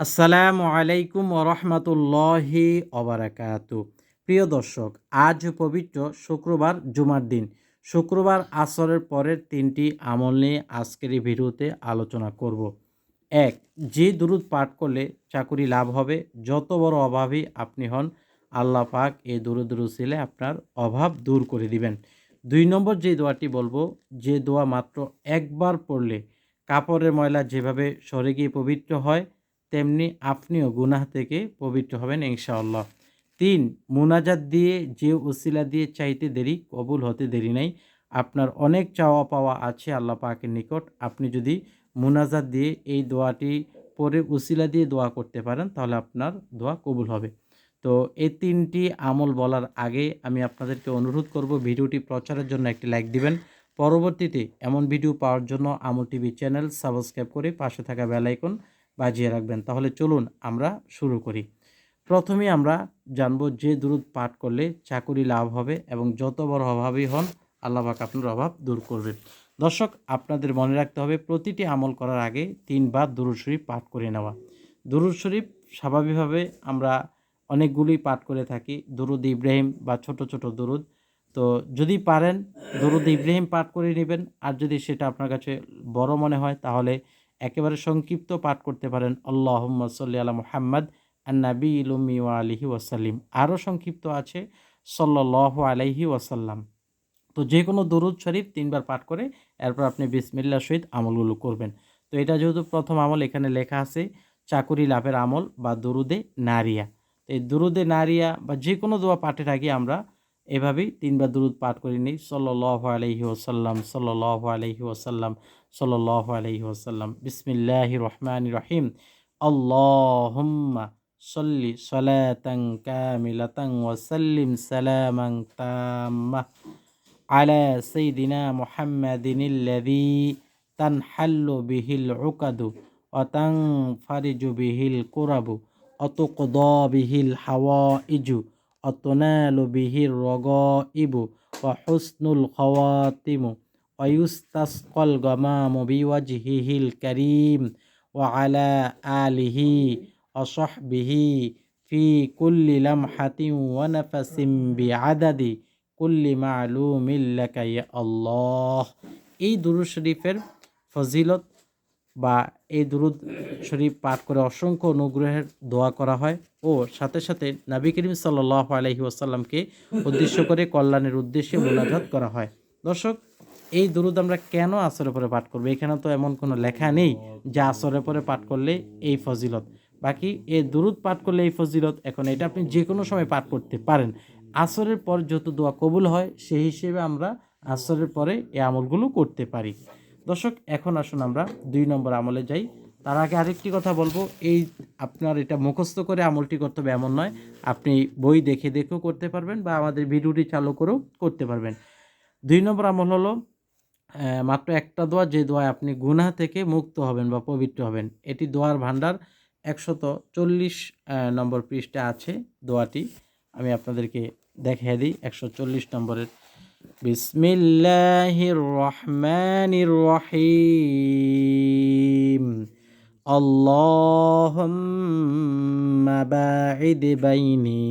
আসসালামু আলাইকুম ওরহমতুল্লাহি অবরাকাত প্রিয় দর্শক, আজ পবিত্র শুক্রবার জুমার দিন। শুক্রবার আসরের পরের তিনটি আমল নিয়ে আজকের এই ভিডিওতে আলোচনা করব। এক, যে দুরুদ পাঠ করলে চাকুরি লাভ হবে। যত বড় অভাবই আপনি হন, আল্লাহ পাক এই দুরুদ রুসিলে আপনার অভাব দূর করে দিবেন। দুই নম্বর যে দোয়াটি বলব, যে দোয়া মাত্র একবার পড়লে কাপড়ের ময়লা যেভাবে সরে গিয়ে পবিত্র হয় তেমনি আপনিও গুনাহ থেকে পবিত্র হবেন ইনশাআল্লাহ। তিন, মুনাজাত দিয়ে যে উসিলা দিয়ে চাইতে দেরি, কবুল হতে দেরি নাই। আপনার অনেক চাওয়া পাওয়া আছে আল্লাহ পাকের নিকট। আপনি যদি মুনাজাত দিয়ে এই দোয়াটি পরে উসিলা দিয়ে দোয়া করতে পারেন, তাহলে আপনার দোয়া কবুল হবে। তো এই তিনটি আমল বলার আগে আমি আপনাদেরকে অনুরোধ করব, ভিডিওটি প্রচারের জন্য একটি লাইক দিবেন। পরবর্তীতে এমন ভিডিও পাওয়ার জন্য আমল টিভি চ্যানেল সাবস্ক্রাইব করে পাশে থাকা বেল আইকন বাজিয়ে রাখবেন। তাহলে চলুন আমরা শুরু করি। প্রথমে আমরা জানব যে দুরুদ পাঠ করলে চাকুরি লাভ হবে এবং যত বড় অভাবই হন, আল্লাহ পাক আপনার অভাব দূর করবেন দর্শক, আপনাদের মনে রাখতে হবে, প্রতিটি আমল করার আগে তিনবার দুরুদ শরীফ পাঠ করে নেওয়া। দুরুদ শরীফ স্বাভাবিকভাবে আমরা অনেকগুলি পাঠ করে থাকি, দুরুদ ইব্রাহিম বা ছোট ছোট দুরুদ। তো যদি পারেন, দুরুদ ইব্রাহিম পাঠ করে নেবেন। আর যদি সেটা আপনার কাছে বড় মনে হয়, তাহলে একেবারে সংক্ষিপ্ত পাঠ করতে পারেন। আল্লাহ সাল্লি আলা মুহাম্মদ আন্নাবি ইলুমি আলিহি ওয়াসাল্লিম। আরও সংক্ষিপ্ত আছে সল্লাহ আলাইহি ওয়াসাল্লাম। তো যে কোনো দরুদ শরীফ তিনবার পাঠ করে এরপর আপনি বিসমিল্লা সহিত আমলগুলো করবেন। তো এটা যেহেতু প্রথম আমল, এখানে লেখা আছে, চাকুরি লাভের আমল বা দরুদে নারিয়া। তো এই দরুদে নারিয়া বা যে কোনো দোয়া পাঠের আগে আমরা এভাবেই তিনবার দরুদ পাঠ করে নিই সল্লাহ আলহি ওসাল্লাম সল্লাহ আলহি ওসাল্লাম সল্লাহ আলহি ওসাল্লাম বিসমিল্লাহ রহমান রহিম আল্লাহুম্মা সল্লি সলাতাং কামিলাতাং ওয়াসাল্লিম সালামাং তাম্মা على سيدنا محمد الذي تنحل به العقد وتنفرج به الكرب وتقضى به الحوائج وتنال به الرغائب وحسن الخواتم ওয়ুস্তাসকল গমাম বিওয়াজহিহিল করিম ও আলা আলিহি অসহবিহি ফি কুল্লি লামহাতি ওয়ানাফাসিম বিআদাদি কুল্লি মা'লুমিল লাকা আল্লাহ এই দুরুদ শরীফের ফজিলত বা এই দুরুদ শরীফ পাঠ করে অসংখ্য অনুগ্রহের দোয়া করা হয় ও সাথে সাথে নাবি করিম সাল্লাহ আলহি ওসাল্লামকে উদ্দেশ্য করে কল্যাণের উদ্দেশ্যে মোনাজাত করা হয়। দর্শক এই দুরুদ আমরা কেন আসরের পরে পাঠ করব? এখানে তো এমন কোনো লেখা নেই যে আসরের পরে পাঠ করলে এই ফজিলত। বাকি এই দুরুদ পাঠ করলে এই ফজিলত, এখন এটা আপনি যে কোনো সময় পাঠ করতে পারেন। আসরের পর যত দোয়া কবুল হয়, সেই হিসেবে আমরা আসরের পরে এই আমলগুলো করতে পারি। দর্শক, এখন আসুন আমরা দুই নম্বর আমলে যাই। তার আগে আরেকটি কথা বলব। এই আপনার এটা মুখস্থ করে আমলটি করতে হবে এমন নয়। আপনি বই দেখে দেখেও করতে পারবেন বা আমাদের ভিডিওটি চালু করেও করতে পারবেন। দুই নম্বর আমল হলো মাত্র একটা দোয়া, যে দোয়ায় আপনি গুনা থেকে মুক্ত হবেন বা পবিত্র হবেন, এটি দোয়ার ভাণ্ডার একশত চল্লিশ নম্বর পৃষ্ঠে আছে দোয়াটি। আমি আপনাদেরকে দেখিয়ে দিই একশো চল্লিশ নম্বরের। বিসমিল্লাহ রহমানির রহিম। আল্লাহুম্মা বাঈদ বাইনি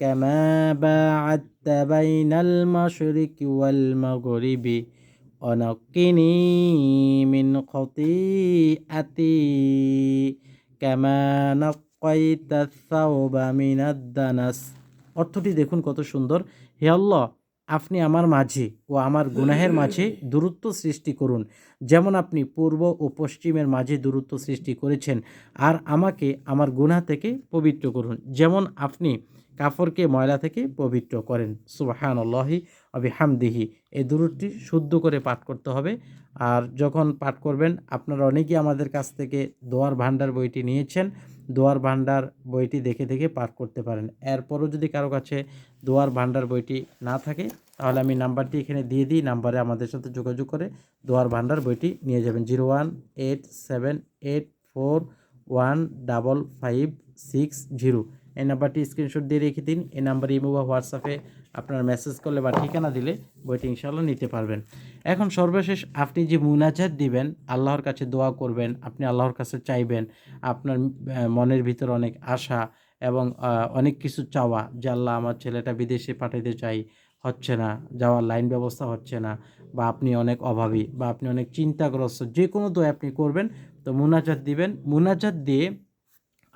كما باعدت بين المشرق والمغرب ونقني من خطيئتي অর্থটি দেখুন কত সুন্দর হে আল্লাহ আপনি আমার মাঝে ও আমার গুনাহের মাঝে দূরত্ব সৃষ্টি করুন যেমন আপনি পূর্ব ও পশ্চিমের মাঝে দূরত্ব সৃষ্টি করেছেন আর আমাকে আমার গুনাহ থেকে পবিত্র করুন যেমন আপনি কাফরকে ময়লা থেকে পবিত্র করেন। সুবাহান আল্লাহি আবি হামদিহি এই দূরটি শুদ্ধ করে পাঠ করতে হবে। আর যখন পাঠ করবেন, আপনারা অনেকেই আমাদের কাছ থেকে দোয়ার ভান্ডার বইটি নিয়েছেন। দোয়ার ভান্ডার বইটি দেখে দেখে পাঠ করতে পারেন। এরপরও যদি কারও কাছে দোয়ার ভান্ডার বইটি না থাকে, তাহলে আমি নাম্বারটি এখানে দিয়ে দিই। নাম্বারে আমাদের সাথে যোগাযোগ করে দোয়ার ভান্ডার বইটি নিয়ে যাবেন। Zero one eight seven eight four one double five six zero. এই নাম্বারটি স্ক্রিনশট দিয়ে রেখে দিন। এই নাম্বারে ইমো বা হোয়াটসঅ্যাপে আপনার মেসেজ করলে বা ঠিকানা দিলে বইটি ইনশাল্লাহ নিতে পারবেন। এখন সর্বশেষ আপনি যে মুনাজাত দিবেন, আল্লাহর কাছে দোয়া করবেন, আপনি আল্লাহর কাছে চাইবেন, আপনার মনের ভিতর অনেক আশা এবং অনেক কিছু চাওয়া যে আল্লাহ আমার ছেলেটা বিদেশে পাঠাইতে চাই, হচ্ছে না, যাওয়ার লাইন ব্যবস্থা হচ্ছে না বা আপনি অনেক অভাবী বা আপনি অনেক চিন্তাগ্রস্ত, যে কোনো দোয়া আপনি করবেন, তো মুনাজাত দিবেন। মুনাজাত দিয়ে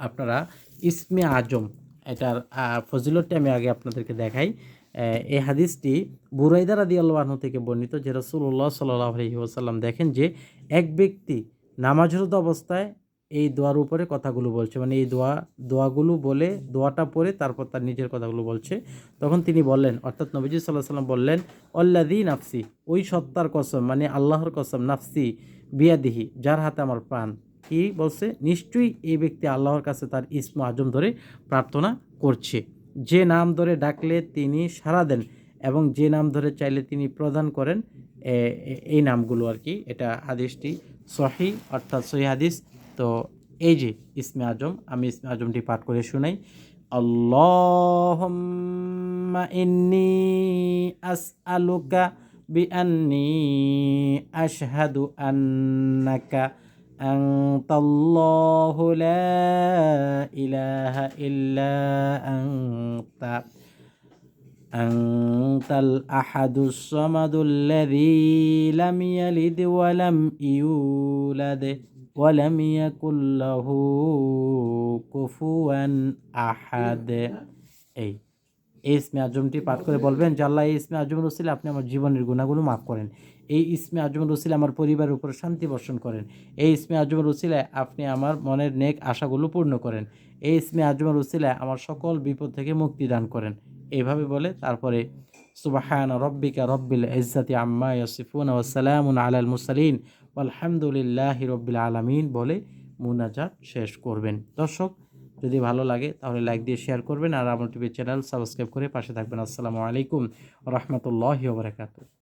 আপনারা ইসমে আজম, এটার ফজিলতটি আমি আগে আপনাদেরকে দেখাই। এই হাদিসটি বুরাইদা রাদি আল্লাহ থেকে বর্ণিত, যে রসুল্লাহ সাল্লাহ ওসাল্লাম দেখেন যে এক ব্যক্তি নামাজরত অবস্থায় এই দোয়ার উপরে কথাগুলো বলছে। মানে এই দোয়া, দোয়াগুলো বলে, দোয়াটা পড়ে তারপর তার নিজের কথাগুলো বলছে। তখন তিনি বললেন, অর্থাৎ নবীজি সাল্লাহ সাল্লাম বললেন অল্লাদি নাফসি, ওই সত্তার কসম মানে আল্লাহর কসম, নাফসি বিয়াদিহি, যার হাতে আমার প্রাণ। কি বলছে? নিশ্চয়ই এই ব্যক্তি আল্লাহর কাছে তার ইসমু আজম ধরে প্রার্থনা করছে। যে নাম ধরে ডাকলে তিনি সাড়া দেন এবং যে নাম ধরে চাইলে তিনি প্রদান করেন এই নামগুলো আর কি। এটা হাদিসটি সহি, অর্থাৎ সহি হাদিস। তো এই যে ইসমে আজম, আমি ইসমে আজমটি পাঠ করে শুনাই। আল্লাহুম্মা ইন্নি আসআলুকা বিআন্নি আশহাদু আন্নাকা أنت الله لا إله إلا أنت. أنت الأحد الصمد الذي لم يلد ولم يولد ولم يكن له كفوا أحد. এই এই ইসমে আজমটি পাঠ করে বলবেন যে, আল্লাহ, এই ইসমে আজম রসিলে আপনি আমার জীবনের গুণাগুলো মাফ করেন। এই ইসমে আজম রসিলে আমার পরিবারের উপর শান্তি বর্ষণ করেন। এই ইসমে আজম রসিলায় আপনি আমার মনের নেক আশাগুলো পূর্ণ করেন। এই ইসমে আজম রসিলায় আমার সকল বিপদ থেকে মুক্তি দান করেন। এইভাবে বলে তারপরে, সুবাহান রব্বিকা রব্বিল ইজ্জাতি আম্মা ইয়াসিফুন ওয়াসালামুন আলাল মুসালিন আলহামদুলিল্লাহ রব্বিল আলামিন বলে মুনাজাত শেষ করবেন। দর্শক যদি ভালো লাগে, তাহলে লাইক দিয়ে শেয়ার করবেন আর আমার টিভির চ্যানেল সাবস্ক্রাইব করে পাশে থাকবেন। আসসালামু আলাইকুম রহমতুল্লাহ বারাকাতু